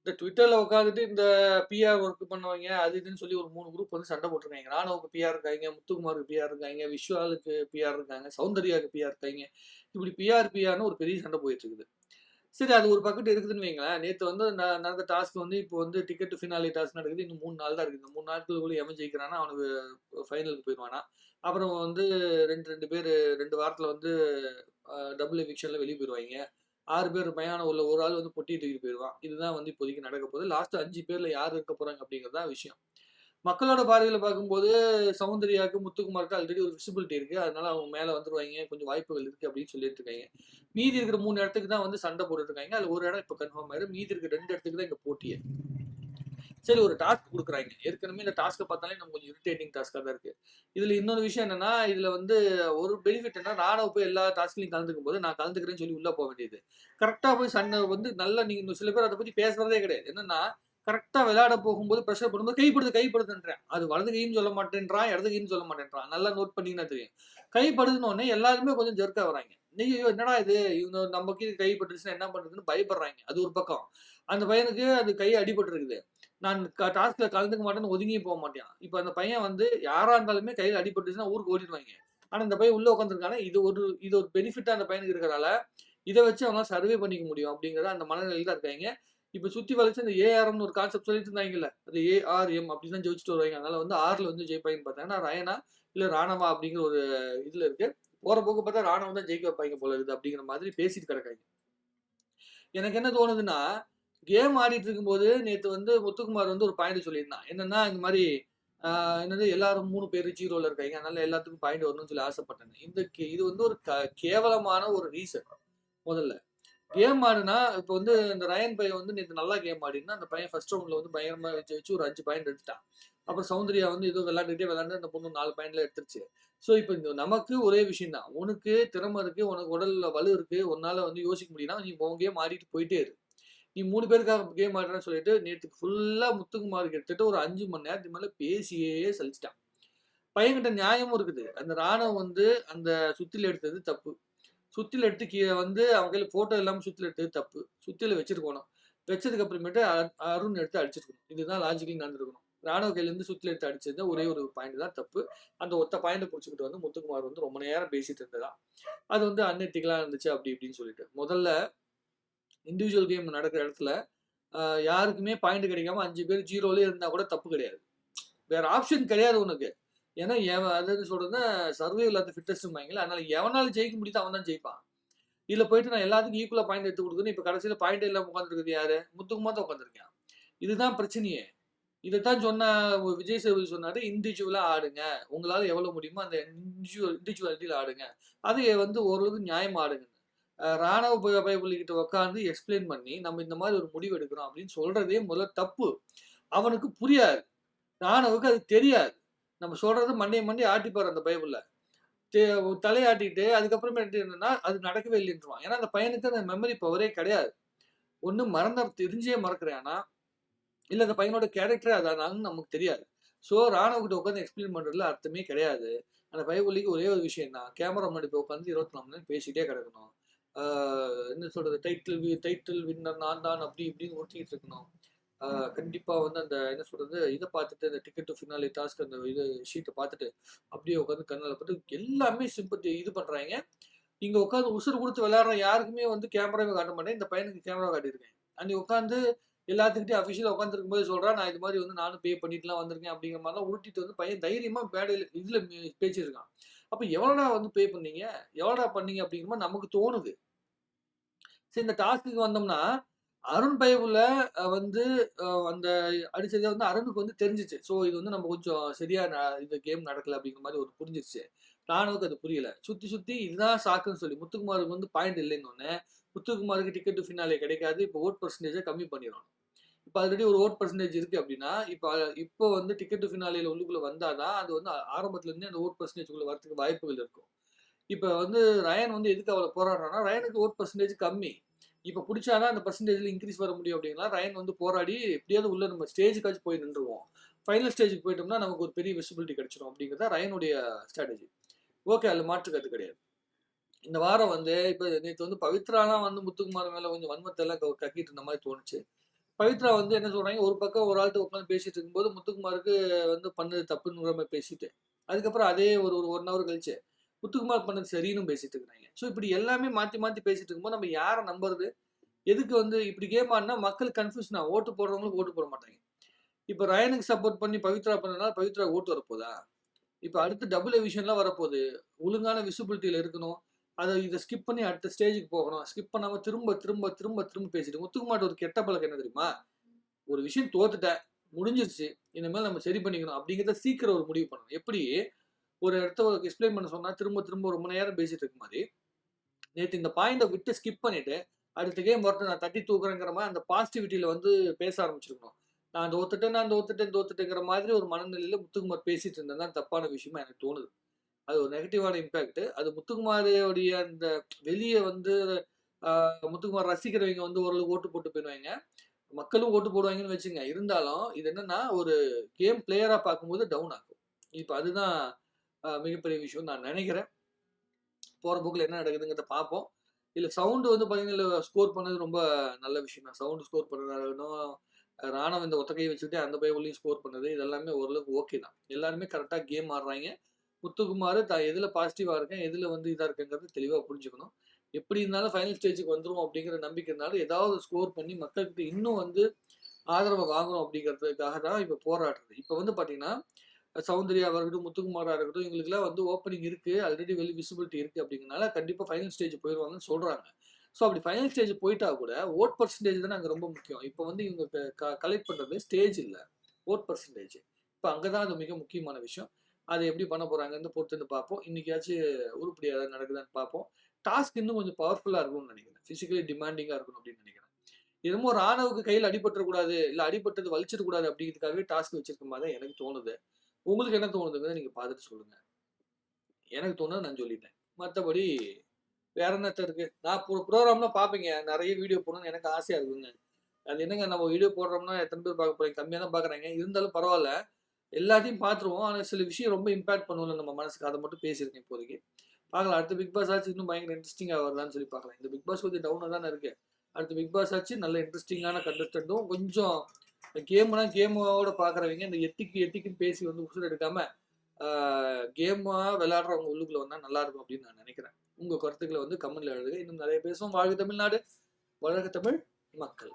இந்த ட்விட்டர்ல உட்காந்துட்டு இந்த பிஆர் ஒர்க் பண்ணுவாங்க அது இதுன்னு சொல்லி ஒரு மூணு குரூப் வந்து சண்டை போட்டிருக்காங்க. ராணுவுக்கு பிஆர் இருக்காங்க முத்துக்குமாருக்கு பிஆர் இருக்காங்க விஸ்வாலுக்கு பிஆர் இருக்காங்க சௌந்தர்யாவுக்கு பிஆர் இருக்காங்க. இப்படி பிஆர் பிஆர்னு ஒரு பெரிய சண்டை போயிட்டு இருக்குது சரி அது ஒரு பக்கெட் இருக்குதுன்னு வைங்களேன். நேற்று வந்து நடந்த டாஸ்க் வந்து இப்போ வந்து டிக்கெட் ஃபினாலி டாஸ்க் நடக்குது. இன்னும் மூணு நாள் தான் இருக்குது. இந்த மூணு நாட்களுக்குள்ள எவன் ஜெயிக்கிறானா அவனுக்கு ஃபைனலுக்கு போயிடுவானா. அப்புறம் வந்து ரெண்டு ரெண்டு பேர் ரெண்டு வாரத்தில் வந்து டபுள் எவிக்ஷனில் வெளியே போயிடுவாங்க ஆறு பேர் மயான உள்ள ஒரு ஆள் வந்து பொட்டி தூக்கிட்டு போயிடுவான். இதுதான் வந்து இப்போதைக்கு நடக்க போகுது. லாஸ்ட் அஞ்சு பேர்ல யார் இருக்க போறாங்க அப்படிங்கிறது தான் விஷயம். மக்களோட பார்வையில் பார்க்கும்போது சௌந்தர்யாவுக்கு முத்துக்குமாருக்கு ஆல்ரெடி ஒரு விசிபிலிட்டி இருக்கு. அதனால அவங்க மேலே வந்துருவாங்க. கொஞ்சம் வாய்ப்புகள் இருக்கு அப்படின்னு சொல்லிட்டு இருக்காங்க. மீதி இருக்கிற மூணு இடத்துக்கு தான் வந்து சண்டை போட்டுட்டு இருக்காங்க. அது ஒரு இடம் இப்போ கன்ஃபார்ம் ஆயிரும் மீதி இருக்கிற ரெண்டு இடத்துக்கு தான் இங்கே போட்டியே. சரி ஒரு டாஸ்க் கொடுக்குறாங்க. ஏற்கனவே இந்த டாஸ்க்கை பார்த்தாலே நமக்கு கொஞ்சம் இரிட்டேட்டிங் டாஸ்க்காக தான் இருக்குது இதில் இன்னொரு விஷயம் என்னென்னா இதில் வந்து ஒரு பெனிஃபிட் என்ன நானும் போய் எல்லா டாஸ்க்லையும் கலந்துக்கும் போது நான் கலந்துக்கிறேன்னு சொல்லி உள்ளே போக வேண்டியது. கரெக்டாக போய் சண்டை வந்து நல்லா நீங்கள் சில பேர் அதை பற்றி பேசுறதே கிடையாது. என்னென்னா கரெக்டாக விளையாட போகும்போது ப்ரெஷர் பண்ணும்போது கைப்படுது கைப்படுதுன்றேன் அது வலது கையும் சொல்ல மாட்டேன்றான் இடது கையும் சொல்ல மாட்டேன்றான். நல்லா நோட் பண்ணிங்கன்னா தெரியும். கைப்படுதுன்னு எல்லாருமே கொஞ்சம் ஜெர்க்காக வராங்க. ஐயோ என்னடா இது? இவங்க நம்ம கீழே கைப்பட்டுருச்சுன்னா என்ன பண்றதுன்னு பயப்படுறாங்க. அது ஒரு பக்கம். அந்த பையனுக்கு அது கை அடிபட்டு இருக்குது நான் டாஸ்க்ல கலந்துக்க மாட்டேன்னு ஒதுங்கியே போக மாட்டேன் இப்போ அந்த பையன் வந்து யாரா இருந்தாலுமே கையில் அடிபட்டுச்சுன்னா ஊருக்கு ஓடிடுவாங்க ஆனா இந்த பையன் உள்ள உட்காந்துருக்கானே இது ஒரு இது ஒரு பெனிஃபிட்டா அந்த பையனுக்கு இருக்கிறதால இதை வச்சு அவங்க சர்வே பண்ணிக்க முடியும் அப்படிங்கிற அந்த மனநிலையில் தான் இருக்காங்க. இப்போ சுத்தி வளைச்சு அந்த ஏஆர்னு ஒரு கான்செப்ட் சொல்லிட்டு இருந்தாங்கல்ல அது ஏஆர்எம் அப்படின்னு தான் ஜெயிச்சுட்டு வருவாங்க. அதனால வந்து ஆறுல வந்து ஜெயிப்பாங்கன்னு பார்த்தாங்கன்னா ரயனா இல்ல ராணவா அப்படிங்கிற ஒரு இதுல இருக்கு. போற போக்கு பார்த்தா ராணுவம் தான் ஜெயிக்க வைப்பாங்க போல இருக்குது அப்படிங்கிற மாதிரி பேசிட்டு கிடக்காங்க. எனக்கு என்ன தோணுதுன்னா கேம் ஆடிட்டு இருக்கும்போது நேற்று வந்து முத்துக்குமார் வந்து ஒரு பாயிண்ட் சொல்லியிருந்தான். என்னன்னா இந்த மாதிரி ஆஹ் என்னது எல்லாரும் மூணு பேர் ஜீரோல இருக்காங்க. அதனால எல்லாத்துக்கும் பாயிண்ட் வரணும்னு சொல்லி ஆசைப்பட்டேன். இந்த கே- இது வந்து ஒரு க- கேவலமான ஒரு ரீசன் முதல்ல. கேம் ஆடுனா இப்போ வந்து இந்த ரயன் பையன் வந்து நேற்று நல்லா கேம் ஆடினா அந்த பையன் ஃபர்ஸ்ட் ரவுண்ட்ல வந்து பயங்கரமா வச்சு வச்சு ஒரு அஞ்சு பாயிண்ட் எடுத்துட்டான். அப்புறம் சௌந்தர்யா வந்து ஏதோ விளையாண்டுட்டே விளையாண்டு அந்த பொண்ணு நாலு பாயிண்ட்ல எடுத்துருச்சு. ஸோ இப்போ இந்த நமக்கு ஒரே விஷயம் தான். உனக்கு திறமை இருக்கு உனக்கு உடல்ல வலு இருக்கு உன்னால வந்து யோசிக்க முடியும்னா நீ உன் கேம் ஆடிட்டு போயிட்டே இரு. நீ மூணு பேருக்காக கேம் ஆடுறேன்னு சொல்லிட்டு நேற்று ஃபுல்லாக முத்துக்குமாருக்கு கிட்டத்தட்ட ஒரு அஞ்சு மணி நேரத்துக்கு மேலே பேசியே சலிச்சிட்டான். பையன்கிட்ட நியாயமும் இருக்குது. அந்த ராணுவம் வந்து அந்த சுத்தில எடுத்தது தப்பு. சுத்தியில் எடுத்து கீழே வந்து அவங்க கையில் ஃபோட்டோ இல்லாமல் சுத்தில எடுத்தது தப்பு. சுத்தியில் வச்சிருக்கணும். வச்சதுக்கு அப்புறமேட்டு அ- அருண் எடுத்து அடிச்சிருக்கணும். இதுதான் லாஜிக்கலி நடந்திருக்கணும். ராணுவ கையிலேருந்து இருந்து எடுத்து அடிச்சது ஒரே ஒரு பாயிண்ட் தான் தப்பு. அந்த ஒத்த பாயிண்ட்டை பிடிச்சிக்கிட்டு வந்து முத்துக்குமார் வந்து ரொம்ப நேரம் பேசிட்டு இருந்ததா. அது வந்து அன்எத்திக்கலா இருந்துச்சு அப்படி இப்படின்னு சொல்லிட்டு. முதல்ல இண்டிவிஜுவல் கேம் நடக்கிற இடத்துல யாருக்குமே பாயிண்ட் கிடைக்காம அஞ்சு பேர் ஜீரோலேயே இருந்தால் கூட தப்பு கிடையாது. வேற ஆப்ஷன் கிடையாது உனக்கு. ஏன்னா எவன் அதாவது சொல்றதுன்னா சர்வே இல்லாத ஃபிட்டஸ்ட் அதனால எவனாலும் ஜெயிக்க முடியுது அவன் தான் ஜெயிப்பான். இதில் போயிட்டு நான் எல்லாத்துக்கும் ஈக்குவலாக பாயிண்ட் எடுத்து கொடுக்குறேன் இப்போ கடைசியில் பாயிண்ட் இல்லாமல் உட்காந்துருக்குது யாரு? முத்துக்குமா தான் உட்காந்துருக்கேன் இதுதான் பிரச்சனையே. இதைத்தான் சொன்ன விஜய் சேவை சொன்னார் இண்டிவிஜுவலாக ஆடுங்க. உங்களால் எவ்வளோ முடியுமோ அந்த இண்டிவிஜுவல் இண்டிவிஜுவாலிட்டியில் ஆடுங்க. அது வந்து ஓரளவுக்கு நியாயமாக ஆடுங்க ராணுவ பய- உட்காந்து எக்ஸ்பிளைன் பண்ணி நம்ம இந்த மாதிரி ஒரு முடிவு எடுக்கிறோம் அப்படின்னு சொல்றதே முதல்ல தப்பு. அவனுக்கு புரியாது. ராணுவுக்கு அது தெரியாது. நம்ம சொல்றது மண்டைய மண்டைய ஆட்டிப்பார் அந்த பைபிள்ல. தலையாட்டிட்டு அதுக்கப்புறமே என்னன்னா அது நடக்கவே இல்லைன்றான் ஏன்னா அந்த பையனுக்கு அந்த மெமரி பவரே கிடையாது. ஒன்றும் மறந்த தெரிஞ்சே மறக்கிறானா. இல்லை அந்த பையனோட கேரக்டரே அதானாலும் நமக்கு தெரியாது. ஸோ ராணுவக்கிட்ட உட்காந்து எக்ஸ்பிளைன் பண்ணுறதுல அர்த்தமே கிடையாது. அந்த பயபுள்ளிக்கு ஒரே ஒரு விஷயம் தான் கேமரா முன்னாடி போய் உட்காந்து இருபத்தி நாலு மணி நேரம் பேசிட்டே கிடக்கணும். என்ன சொல்றது டைட்டில் டைட்டில் வின்னர் நான் தான் அப்படி இப்படின்னு ஒட்டிக்கிட்டு இருக்கணும். கண்டிப்பாக வந்து அந்த என்ன சொல்றது இதை பார்த்துட்டு அந்த டிக்கெட் டு ஃபினாலி டாஸ்க் அந்த இது ஷீட்டை பார்த்துட்டு அப்படியே உட்காந்து கண்ணில் பார்த்து எல்லாமே சிம்பத்தி இது பண்ணுறாங்க இங்கே உட்காந்து உசுறு கொடுத்து விளையாடுற யாருக்குமே வந்து கேமராவே காட்ட மாட்டேன். இந்த பையனுக்கு கேமரா காட்டியிருக்கேன். அன்னைக்கு உட்காந்து எல்லாத்துக்கிட்டையும் அஃபிஷியலாக உட்காந்துருக்கும் போது சொல்கிறேன் நான் இது மாதிரி வந்து நானும் பே பண்ணிட்டுலாம் வந்திருக்கேன். அப்படிங்கிற மாதிரிலாம் உருட்டிட்டு வந்து பையன் தைரியமாக பேடையில் இதில் பேச்சிருக்கான் அப்போ எவ்வளோடா வந்து பே பண்ணீங்க? எவ்வளோடா பண்ணீங்க அப்படிங்கிற மாதிரி நமக்கு தோணுது. சரி இந்த டாஸ்க்கு வந்தோம்னா அருண் பயவுல வந்து அந்த அடிச்சதை வந்து அருணுக்கு வந்து தெரிஞ்சிச்சு. ஸோ இது வந்து நம்ம கொஞ்சம் சரியா இந்த கேம் நடக்கல அப்படிங்கிற மாதிரி ஒரு புரிஞ்சிருச்சு. ராணுவுக்கு அது புரியல. சுத்தி சுத்தி இதுதான் சாக்குன்னு சொல்லி முத்துக்குமாருக்கு வந்து பாயிண்ட் இல்லைன்னு ஒண்ணு முத்துக்குமாருக்கு டிக்கெட் ஃபினாலே கிடைக்காது. இப்போ ஓட் பர்சன்டேஜை கம்மி பண்ணிடணும். இப்போ ஆல்ரெடி ஒரு ஓட் பர்சன்டேஜ் இருக்கு அப்படின்னா இப்போ இப்போ வந்து டிக்கெட் ஃபினாலேல உள்ளுக்குள்ள வந்தாதான் அது வந்து ஆரம்பத்துலேருந்தே அந்த ஓட் பர்சன்டேஜ்குள்ள வரதுக்கு வாய்ப்புகள் இருக்கும். இப்போ வந்து ரயன் வந்து எதுக்கு அவளை போராடுறான்னா ரயனுக்கு ஓட் பர்சன்டேஜ் கம்மி. இப்போ பிடிச்சாதான் அந்த பர்சன்டேஜ்ல இன்க்ரீஸ் வர முடியும் அப்படின்னா ரயன் வந்து போராடி எப்படியாவது உள்ள நம்ம ஸ்டேஜுக்காச்சும் போய் நின்றுவோம் ஃபைனல் ஸ்டேஜுக்கு போயிட்டோம்னா நமக்கு ஒரு பெரிய விசிபிலிட்டி கிடைச்சிடும் அப்படிங்கிறத ரயனுடைய ஸ்ட்ராட்டஜி ஓகே அதில் மாற்று கருத்து கிடையாது. இந்த வாரம் வந்து இப்போ நேற்று வந்து பவித்ராலாம் வந்து முத்துக்குமார் மேலே கொஞ்சம் வன்மத்தை எல்லாம் க- கக்கிட்டு இருந்த மாதிரி தோணுச்சு. பவித்ரா வந்து என்ன சொல்கிறாங்க ஒரு பக்கம் ஒரு ஆள்கிட்ட உட்காந்து பேசிட்டு இருக்கும்போது முத்துக்குமாருக்கு வந்து பண்ணது தப்புன்னு மாதிரி பேசிட்டு அதுக்கப்புறம் அதே ஒரு ஒரு ஒன் ஹவர் கழிச்சு முத்துக்குமார் பண்ணது சரின்னு பேசிட்டு இருக்கிறாங்க. ஸோ இப்படி எல்லாமே மாத்தி மாத்தி பேசிட்டு இருக்கும்போது நம்ம யாரை நம்புறது? எதுக்கு வந்து இப்படி கேம் ஆடினா மக்கள் கன்ஃபியூஷன் ஆகும். ஓட்டு போடுறவங்களுக்கு ஓட்டு போட மாட்டாங்க. இப்போ ரயனுக்கு சப்போர்ட் பண்ணி பவித்ரா பண்ணனால பவித்ரா ஓட்டு வரப்போதா? இப்போ அடுத்து டபுள் எவிஷன்லாம் வரப்போகுது. ஒழுங்கான விசிபிலிட்டியில் இருக்கணும். அதை இதை ஸ்கிப் பண்ணி அடுத்த ஸ்டேஜுக்கு போகணும். ஸ்கிப் பண்ணாமல் திரும்ப திரும்ப திரும்ப திரும்ப பேசிட்டு முத்துக்குமார் ஒரு கெட்ட பழக்கம் என்ன தெரியுமா? ஒரு விஷயம் தோத்துட்டேன் முடிஞ்சிருச்சு. இனிமேல் நம்ம சரி பண்ணிக்கணும் அப்படிங்கிறத சீக்கிரம் ஒரு முடிவு பண்ணணும். எப்படி? ஒரு இடத்த ஒரு எக்ஸ்பிளைன் பண்ண சொன்னா திரும்ப திரும்ப ரொம்ப நேரம் பேசிட்டு இருக்க மாதிரி. நேற்று இந்த பாயிண்டை விட்டு ஸ்கிப் பண்ணிட்டு அடுத்த கேம் ஒருத்தர் நான் தட்டி தூக்குறேங்கிற மாதிரி அந்த பாசிட்டிவிட்டியில வந்து பேச ஆரம்பிச்சிருக்கணும். நான் தோத்துட்டேன் நான் தோத்துட்டேன் தோத்துட்டேங்கிற மாதிரி ஒரு மனநிலையில முத்துக்குமார் பேசிட்டு இருந்தது தான் தப்பான விஷயமா எனக்கு தோணுது. அது ஒரு நெகட்டிவான இம்பாக்ட் அது முத்துக்குமாரோடைய அந்த வெளியே வந்து முத்துக்குமார் ரசிக்கிறவங்க வந்து ஓரளவு ஓட்டு போட்டு போயிடுவாங்க. மக்களும் ஓட்டு போடுவாங்கன்னு வச்சுங்க இருந்தாலும் இது என்னன்னா ஒரு கேம் பிளேயரா பார்க்கும்போது டவுன் ஆகும். இப்போ அதுதான் மிகப்பெரிய விஷயம் நான் நினைக்கிறேன். போகிற புக்கில் என்ன நடக்குதுங்கிறத பார்ப்போம். இதில் சவுண்டு வந்து பார்த்தீங்கன்னா ஸ்கோர் பண்ணது ரொம்ப நல்ல விஷயம் தான். சவுண்டு ஸ்கோர் பண்ணதாகணும் ராணவ் இந்த ஒத்தகையை வச்சுட்டு அந்த பையன்லையும் ஸ்கோர் பண்ணது இதெல்லாமே ஓரளவுக்கு ஓகே தான். எல்லாருமே கரெக்டாக கேம் ஆடுறாங்க. முத்துக்குமார் தான் எதில் பாசிட்டிவாக இருக்கேன் எதில் வந்து இதாக இருக்குங்கிறது தெளிவாக புரிஞ்சுக்கணும். எப்படி இருந்தாலும் ஃபைனல் ஸ்டேஜுக்கு வந்துடும் அப்படிங்கிற நம்பிக்கைனால ஏதாவது ஸ்கோர் பண்ணி மக்கள்கிட்ட இன்னும் வந்து ஆதரவை வாங்கணும் அப்படிங்கிறதுக்காக தான் இப்போ போராடுறது. இப்போ வந்து பார்த்தீங்கன்னா சௌந்தர்யாவாக இருக்கட்டும் முத்துக்குமாராக இருக்கட்டும் இவங்களுக்குலாம் வந்து ஓப்பனிங் இருக்குது ஆல்ரெடி வெளி விசிபிலிட்டி இருக்குது அப்படிங்கிறனால கண்டிப்பாக ஃபைனல் ஸ்டேஜ் போயிடுவாங்கன்னு சொல்கிறாங்க ஸோ அப்படி ஃபைனல் ஸ்டேஜ் போயிட்டா கூட ஓட் பர்சன்டேஜ் தான் அங்கே ரொம்ப முக்கியம். இப்போ வந்து இவங்க கலெக்ட் பண்ணுறது ஸ்டேஜ் இல்லை. ஓட் பர்சன்டேஜ் இப்போ அங்கே தான் அது மிக முக்கியமான விஷயம். அதை எப்படி பண்ண போகிறாங்கன்னு பொறுத்து பார்ப்போம். இன்னைக்காச்சும் உருப்படியாக ஏதாவது நடக்குதான்னு பார்ப்போம். டாஸ்க் இன்னும் கொஞ்சம் பவர்ஃபுல்லாக இருக்கும்னு நினைக்கிறேன். ஃபிசிக்கலி டிமாண்டிங்காக இருக்கணும் அப்படின்னு நினைக்கிறேன். என்னமோ ராணுவுக்கு கையில் அடிபட்டுறக்கூடாது இல்லை அடிபட்டது வலிச்சிடக்கூடாது அப்படிங்கிறதுக்காகவே டாஸ்க் வச்சிருக்க மாதிரி தான் எனக்கு தோணுது. உங்களுக்கு என்ன தோணுதுங்கிறத நீங்கள் பார்த்துட்டு சொல்லுங்கள் எனக்கு தோணுது நான் சொல்லிட்டேன். மற்றபடி வேற என்னத்த இருக்கு? நான் ப்ரோ ப்ரோக்ராம்லாம் பார்ப்பீங்க. நிறைய வீடியோ போடணும்னு எனக்கு ஆசையாக இருக்குங்க. அது என்னங்க நம்ம வீடியோ போடுறோம்னா எத்தனை பேர் பார்க்க போறீங்க? கம்மியாக தான் பார்க்குறாங்க. இருந்தாலும் பரவாயில்ல. எல்லாத்தையும் பார்த்துருவோம். ஆனால் சில விஷயம் ரொம்ப இம்பாக்ட் பண்ணுவோம்ல நம்ம மனசுக்கு. அதை மட்டும் பேசியிருக்கேன் இப்போதைக்கு. பார்க்கலாம். அடுத்த பிக் பாஸ் ஆச்சு. இன்னும் பயங்கர இன்ட்ரெஸ்டிங்காக வருதான்னு சொல்லி பார்க்கலாம். இந்த பிக் பாஸ் கொஞ்சம் டவுனாக தானே இருக்கு. அடுத்த பிக் பாஸ் ஆச்சு. நல்ல இன்ட்ரெஸ்டிங்கான கண்டஸ்டண்ட்டும் கொஞ்சம் இந்த கேம்னா கேமோட பாக்குறவங்க இந்த எத்திக்கு எத்திக்குன்னு பேசி வந்து உசுர் எடுக்காம கேமா விளையாடுறவங்க உள்ளுக்குள்ள வந்தா நல்லா இருக்கும் அப்படின்னு நான் நினைக்கிறேன். உங்க கருத்துக்களை வந்து கமெண்ட்ல எழுதுங்க. இன்னும் நிறைய பேசுவோம். வாழ்க தமிழ்நாடு. வளர்க தமிழ் மக்கள்.